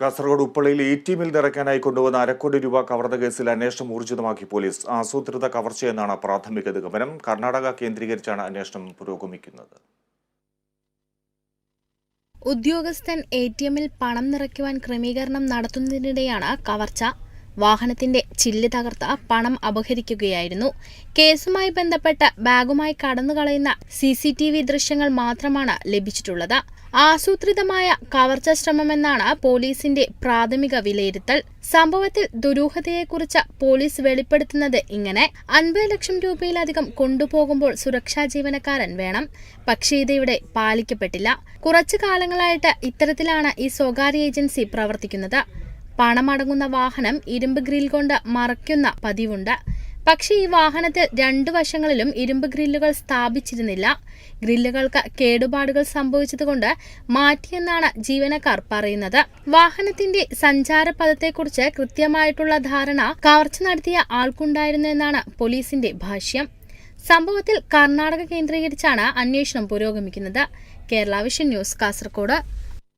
Kasaragod ഉപ്പളയിൽ A T എമ്മിൽ നിറയ്ക്കാനായി കൊണ്ടുവന്ന അരക്കോടി രൂപ കവർന്ന കേസിൽ അന്വേഷണം ഊർജിതമാക്കി പോലീസ്. ആസൂത്രിത കവർച്ചയെന്നാണ് പ്രാഥമിക നിഗമനം. കർണാടക കേന്ദ്രീകരിച്ചാണ് അന്വേഷണം പുരോഗമിക്കുന്നത്. ഉദ്യോഗസ്ഥൻ എ ടി എമ്മിൽ പണം നിറയ്ക്കുവാൻ ക്രമീകരണം നടത്തുന്നതിനിടെയാണ് കവർച്ച വാഹനത്തിന്റെ ചില്ല് തകർത്ത് പണം അപഹരിക്കുകയായിരുന്നു. കേസുമായി ബന്ധപ്പെട്ട ബാഗുമായി കടന്നുകളയുന്ന സി സി ടി വി ദൃശ്യങ്ങൾ മാത്രമാണ് ലഭിച്ചിട്ടുള്ളത്. ആസൂത്രിതമായ കവർച്ച ശ്രമമെന്നാണ് പോലീസിന്റെ പ്രാഥമിക വിലയിരുത്തൽ. സംഭവത്തിൽ ദുരൂഹതയെക്കുറിച്ച് പോലീസ് വെളിപ്പെടുത്തുന്നത് ഇങ്ങനെ. അൻപത് ലക്ഷം രൂപയിലധികം കൊണ്ടുപോകുമ്പോൾ സുരക്ഷാ ജീവനക്കാരൻ വേണം. പക്ഷേ ഇത് ഇവിടെ പാലിക്കപ്പെട്ടില്ല. കുറച്ചു കാലങ്ങളായിട്ട് ഇത്തരത്തിലാണ് ഈ സ്വകാര്യ ഏജൻസി പ്രവർത്തിക്കുന്നത്. പണമടങ്ങുന്ന വാഹനം ഇരുമ്പ് ഗ്രിൽ കൊണ്ട് മറയ്ക്കുന്ന പതിവുണ്ട്. പക്ഷേ ഈ വാഹനത്തിൽ രണ്ടു വശങ്ങളിലും ഇരുമ്പ് ഗ്രില്ലുകൾ സ്ഥാപിച്ചിരുന്നില്ല. ഗ്രില്ലുകൾക്ക് കേടുപാടുകൾ സംഭവിച്ചതുകൊണ്ട് മാറ്റിയെന്നാണ് ജീവനക്കാർ പറയുന്നത്. വാഹനത്തിന്റെ സഞ്ചാരപഥത്തെക്കുറിച്ച് കൃത്യമായിട്ടുള്ള ധാരണ കവർച്ച നടത്തിയ ആൾക്കുണ്ടായിരുന്നു എന്നാണ് പോലീസിന്റെ ഭാഷ്യം. സംഭവത്തിൽ കർണാടക കേന്ദ്രീകരിച്ചാണ് അന്വേഷണം പുരോഗമിക്കുന്നത്. Kerala vision news Kasaragod